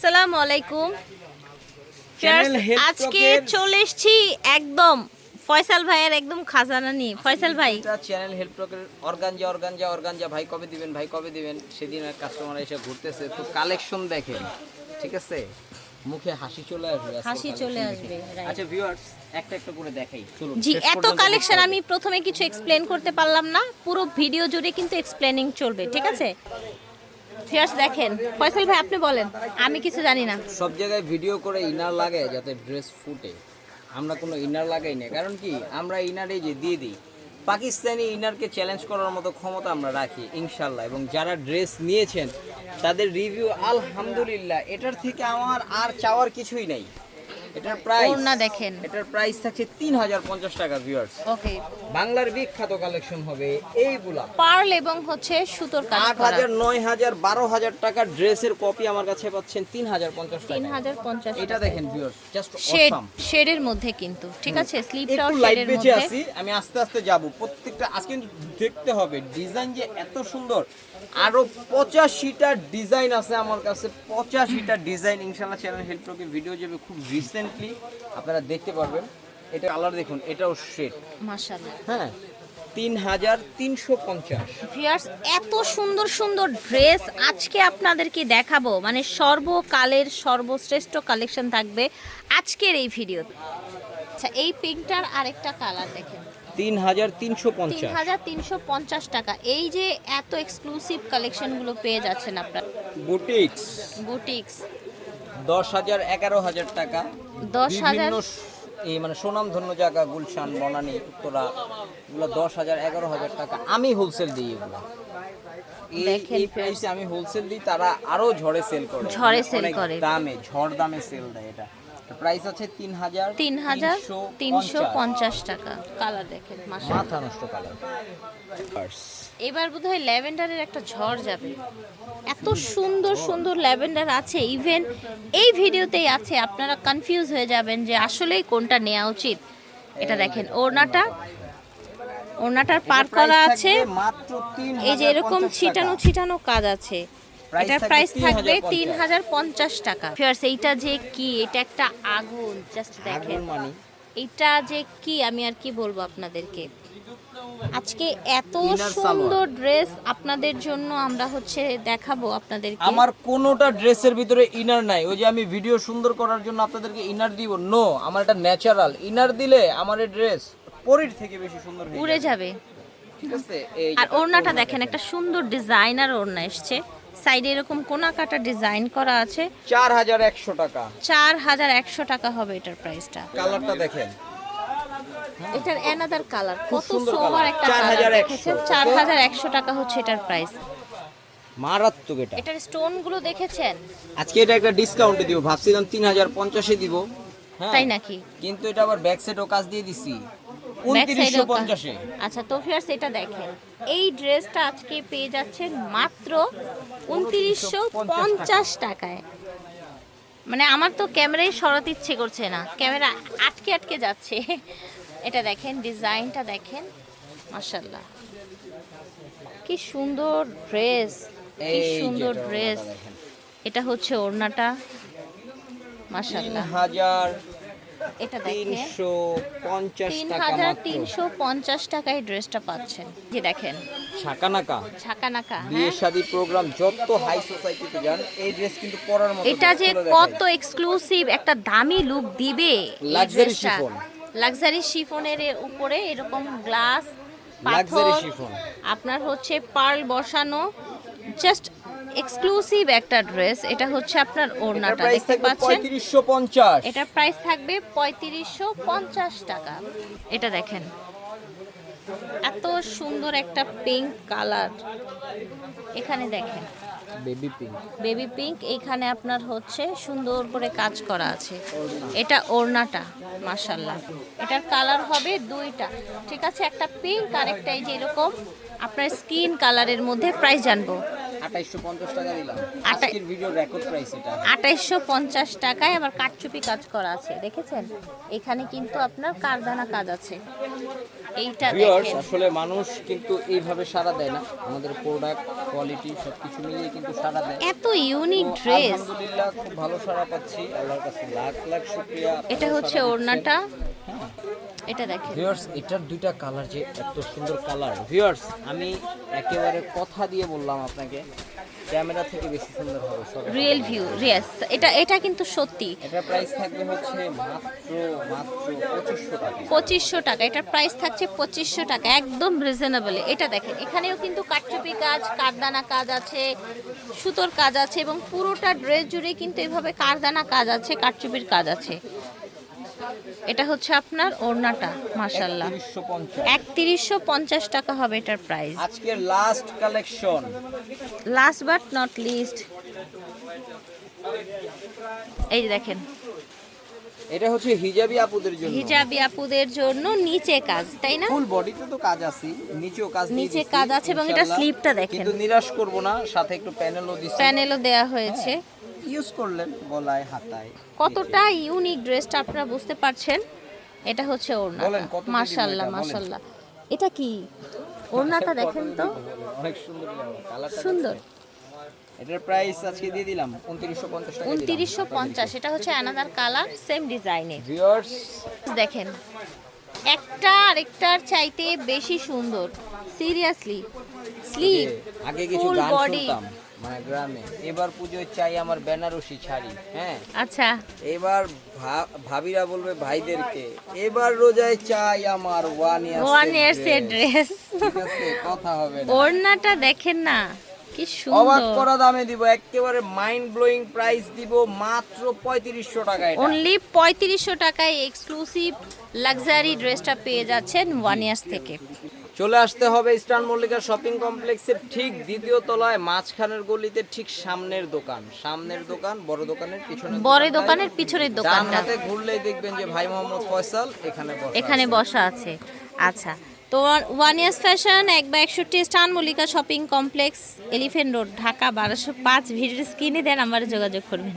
আসসালামু আলাইকুম। আজকে চলে এসেছি একদম ফয়সাল ভাইয়ের একদম খাজানা নিয়ে। ফয়সাল ভাই। Channel help organza organza organza ভাই কবে দিবেন ভাই কবে দিবেন? সেদিন এক কাস্টমার এসে ঘুরতেছে তো কালেকশন দেখেন ঠিক আছে? মুখে হাসি চলে আসবে হাসি চলে আসবে, আচ্ছা ভিউয়ার্স একটা একটা করে দেখাই চলুন জি এত কালেকশন আমি প্রথমে কিছু এক্সপ্লেন করতে পারলাম না পুরো ভিডিও জুড়ে কিন্তু এক্সপ্লেনিং চলবে ঠিক আছে? ফিয়ার্স দেখেন, ফয়সাল ভাই, আপনি বলেন, আমি কিছু জানি না। সব জায়গায় ভিডিও করে ইনার লাগে যাতে ড্রেস ফুটে। আমরা কোনো ইনার লাগাই না। কারণ কি? আমরা ইনারে যে দিয়ে দিই। পাকিস্তানি ইনারকে চ্যালেঞ্জ করার মতো ক্ষমতা আমরা রাখি, ইনশাল্লাহ। এবং যারা ড্রেস নিয়েছেন, তাদের রিভিউ আলহামদুলিল্লাহ, এটার থেকে আমার আর চাওয়ার কিছুই নাই। এটার প্রাইস ওড়না দেখেন। এটার প্রাইস থাকছে তিন হাজার পঞ্চাশ টাকা ভিউয়ার্স ওকে বাংলার বিখ্যাত কালেকশন হবে এইগুলা। পার্ল এবং হচ্ছে সুতোর কাজ আট করা। হাজার নয় হাজার বারো ড্রেসের কপি আমার কাছে পাচ্ছেন তিন হাজার পঞ্চাশ তিন টাকা হাজার পঞ্চাশ এটা দেখেন ভিউয়ার্স জাস্ট অসাম শেডের মধ্যে কিন্তু ঠিক আছে? স্লিপটাও শেডের মধ্যে। আছি আমি আস্তে আস্তে যাব। প্রত্যেকটা আজকে কিন্তু দেখতে হবে ডিজাইন যে এত সুন্দর। আরও পঁচাশিটা ডিজাইন আছে আমার কাছে। পঁচাশিটা ডিজাইন ইনশাল্লাহ চ্যানেল হেল্প টকে ভিডিও যাবে খুব রিসেন্টলি আপনারা দেখতে পারবেন। এটা কালার দেখুন এটাও শেড মাশাআল্লাহ। হ্যাঁ তিন হাজার তিনশো পঞ্চাশ। এত সুন্দর সুন্দর ড্রেস আজকে আপনাদেরকে দেখাবো। মানে সর্বকালের সর্বশ্রেষ্ঠ কালেকশন থাকবে আজকের এই ভিডিও আচ্ছা এই পিঙ্কটার আরেকটা কালার দেখেন। তিন হাজার তিনশো তিন পঞ্চাশ হাজার তিনশো পঞ্চাশ টাকা। এই যে এত এক্সক্লুসিভ কালেকশনগুলো পেয়ে যাচ্ছেন আপনারা। বুটিক্স বুটিক্স দশ হাজার এগারো হাজার টাকা। দশ হাজার? এই মানে সুনামধন্য জায়গা গুলশান বনানী উত্তরা এগুলো দশ হাজার এগারো হাজার টাকা। আমি হোলসেল দিই এগুলো। এই প্রাইসে আমি হোলসেল দিই তারা আরও ঝড়ে সেল করে। ঝড়ে সেল করে। দামে ঝড় দামে সেল দেয় এটা। প্রাইস আছে তিন হাজার তিন হাজার তিনশো পঞ্চাশ। টাকা। কালার দেখেন মাথা নষ্ট কালার। এবার বোধহয় ল্যাভেন্ডারের একটা ঝড় যাবে। এত সুন্দর সুন্দর ল্যাভেন্ডার আছে। ইভেন এই ভিডিওতেই আছে আপনারা কনফিউজ হয়ে যাবেন যে আসলেই কোনটা নেওয়া উচিত। এটা দেখেন ওড়নাটা ওড়নাটার পার করা আছে। এই যে এরকম ছিটানো ছিটানো কাজ আছে। এটার প্রাইস থাকবে তিন হাজার পঞ্চাশ টাকা। Viewers, এইটা যে কি? এটা একটা আগুন জাস্ট দেখেন। মানি এটা যে কি? আমি আর কি বলব আপনাদেরকে? আজকে এত সুন্দর ড্রেস আপনাদের জন্য আমরা হচ্ছে দেখাবো আপনাদেরকে। আমার কোনোটা ড্রেসের ভিতরে ইনার নাই। ওই যে আমি ভিডিও সুন্দর করার জন্য আপনাদেরকে ইনার দিব। নো আমার এটা ন্যাচারাল ইনার দিলে আমার এই ড্রেস পরির থেকে বেশি সুন্দর উড়ে যাবে। আর ওড়নাটা দেখেন একটা সুন্দর ডিজাইনার ওড়না এসছে। সাইডে এরকম কোনা কাটা ডিজাইন করা আছে। চার হাজার একশো টাকা। চার হাজার একশো টাকা হবে এটার প্রাইসটা। কালারটা দেখেন। এটার অ্যানাদার কালার কত সুন্দর সোবার একটা 4100 কালার দেখেছেন চার হাজার একশো টাকা হচ্ছে এটার প্রাইস মারাত্মক এটা। এটার স্টোনগুলো দেখেছেন? আজকে এটা একটা ডিসকাউন্টে দিব। ভাবছিলাম তিন হাজার পঞ্চাশে দিব। হ্যাঁ। তাই নাকি? কিন্তু এটা আবার ব্যাক সাইডও কাজ দিয়ে দিছি। উনত্রিশশো পঞ্চাশে। আচ্ছা তো ফিয়ার্স এটা দেখেন। এই ড্রেসটা আজকে পেয়ে যাচ্ছেন মাত্র উনত্রিশশো পঞ্চাশ টাকায়। মানে আমার তো ক্যামেরায় সরাতে ইচ্ছে করছে না। ক্যামেরা আটকে আটকে যাচ্ছে। এটা দেখেন ডিজাইনটা দেখেন। মাশাল্লাহ কি সুন্দর ড্রেস কি সুন্দর ড্রেস। এটা হচ্ছে ওড়নাটা। তিন মাশাল্লাহ হাজার এটা দেখেন। টাকা টাকায় ড্রেসটা পাচ্ছেন। যে দেখেন। ছাকানাকা। ছাকা নাকা বিয়ে হ্যাঁ। শাদী প্রোগ্রাম যত হাই সোসাইটিতে যান এই ড্রেস কিন্তু পরার মতো এটা যে কত এক্সক্লুসিভ একটা দামি লুক দিবে Luxury chiffon। লাক্সারি শিফনের উপরে এরকম গ্লাস পাথর আপনার হচ্ছে পার্ল বসানো জাস্ট এক্সক্লুসিভ একটা ড্রেস এটা হচ্ছে আপনার ওড়নাটা দেখতে পাচ্ছেন? পঁয়ত্রিশশো পঞ্চাশ। এটার প্রাইস থাকবে পঁয়ত্রিশশো পঞ্চাশ টাকা। এটা দেখেন। এত সুন্দর একটা পিঙ্ক কালার এখানে দেখেন। বেবি পিঙ্ক বেবি পিঙ্ক এইখানে আপনার হচ্ছে সুন্দর করে কাজ করা আছে। এটা ওড়নাটা মাশাল্লাহ এটার কালার হবে দুইটা। ঠিক আছে একটা পিঙ্ক আর একটা এই যে এরকম। আপনার স্কিন কালারের মধ্যে প্রাইস জানব। আঠাইশশো পঞ্চাশ টাকা দিলাম। আজকের ভিডিও রেকর্ড প্রাইস এটা। আঠাইশশো পঞ্চাশ টাকায় আবার কাটচুপি কাজ করা আছে দেখেছেন? এখানে কিন্তু আপনার কারদানা কাজ আছে। এইটা ভিউয়ার্স আসলে মানুষ কিন্তু এইভাবে সাড়া দেয় না। আমাদের প্রোডাক্ট কোয়ালিটি সব কিছু মিলিয়ে কিন্তু সারা দেয়। এত ইউনিক ড্রেস আলহামদুলিল্লাহ খুব ভালো সারা পাচ্ছি। আল্লাহর কাছে লাখ লাখ শুকরিয়া। এটা হচ্ছে ওড়নাটা। এটা দেখেন। ভিউয়ার্স এটার দুইটা কালার যে এত সুন্দর কালার ভিউয়ার্স আমি একেবারে কথা দিয়ে বললাম আপনাকে। ক্যামেরা থেকে বেশি সুন্দর হবে রিয়েল ভিউ রিয়াস এটা এটা কিন্তু সত্যি। এটার প্রাইস থাকবে হচ্ছে মাত্র মাত্র পঁচিশশো টাকা। পঁচিশশো টাকা এটার প্রাইস থাকছে পঁচিশশো টাকা একদম রিজনেবল এটা দেখেন এখানেও কিন্তু কাটচুপি কাজ কারদানা কাজ আছে সুতোর কাজ আছে এবং পুরোটা ড্রেস জুড়ে কিন্তু এভাবে কারদানা কাজ আছে কাটচুপির কাজ আছে। এটা হচ্ছে আপনার ওড়নাটা মাসাল্লাহ একত্রিশশো পঞ্চাশ টাকা হবে এটার প্রাইস আজকের last collection last but not least এই দেখেন। এটা হচ্ছে হিজাবি আপুদের জন্য। হিজাবি আপুদের জন্য নিচে কাজ তাই না? ফুল বডিতে তো কাজ আছে নিচেও কাজ নিচে কাজ আছে এবং এটা স্লিপটা দেখেন। কিন্তু নিরাশ করব না সাথে একটু প্যানেলও দিছি প্যানেলও দেয়া হয়েছে। ইউজ করলেন গলায় হাতায়। কতটা ইউনিক ড্রেসটা আপনারা বুঝতে পারছেন? এটা হচ্ছে ওড়না দিব মাশাল্লাহ এটা? কি? ওড়নাটা দেখেন তো। অনেক সুন্দর সুন্দর। এটার প্রাইস আজকে দিয়ে দিলাম উনত্রিশশো পঞ্চাশ টাকা উনত্রিশশো পঞ্চাশ এটা হচ্ছে অ্যানাদার কালার সেম ডিজাইনের ভিউয়ার্স দেখেন একটা আরেকটার চাইতে বেশি সুন্দর। সিরিয়াসলি স্লিপ আগে কিছু গান শুনতাম। মানে গ্রামে। এবার পুজোয় চাই আমার বেনারসি শাড়ি হ্যাঁ? আচ্ছা। এবার ভাবিরা বলবে ভাইদেরকে এবার রোজায় চাই আমার ওয়ান ইয়ার ওয়ান ইয়ার্স এর ড্রেস কথা হবে না। ওড়নাটা দেখেন না কি অবাক সুন্দর করা দামে দিব একেবারে মাইন্ড ব্লোয়িং প্রাইস দিব মাত্র পঁয়ত্রিশশো টাকা এটা। অনলি পঁয়ত্রিশশো টাকায় এক্সক্লুসিভ লাক্সারি ড্রেসটা পেয়ে যাচ্ছেন ওয়ান ইয়ার্স থেকে। চলে আসতে হবে ইস্টার্ন মল্লিকা শপিং কমপ্লেক্সের ঠিক দ্বিতীয় তলায় মাঝখানের গলিতে ঠিক সামনের দোকান। সামনের দোকান বড় দোকানের পিছনে বড় দোকানের পিছনের ডান দোকানটা। হাতে ঘুরলেই দেখবেন যে ভাই মোহাম্মদ ফয়সাল এখানে বসা এখানে আছে। বসা আছে। আচ্ছা তো ওয়ান ইয়ার্স ফ্যাশন এক বা একষট্টি স্টান Mallika shopping complex Elephant Road Dhaka বারোশো পাঁচ ভিডিও স্ক্রিনে দেন আমার যোগাযোগ করবেন।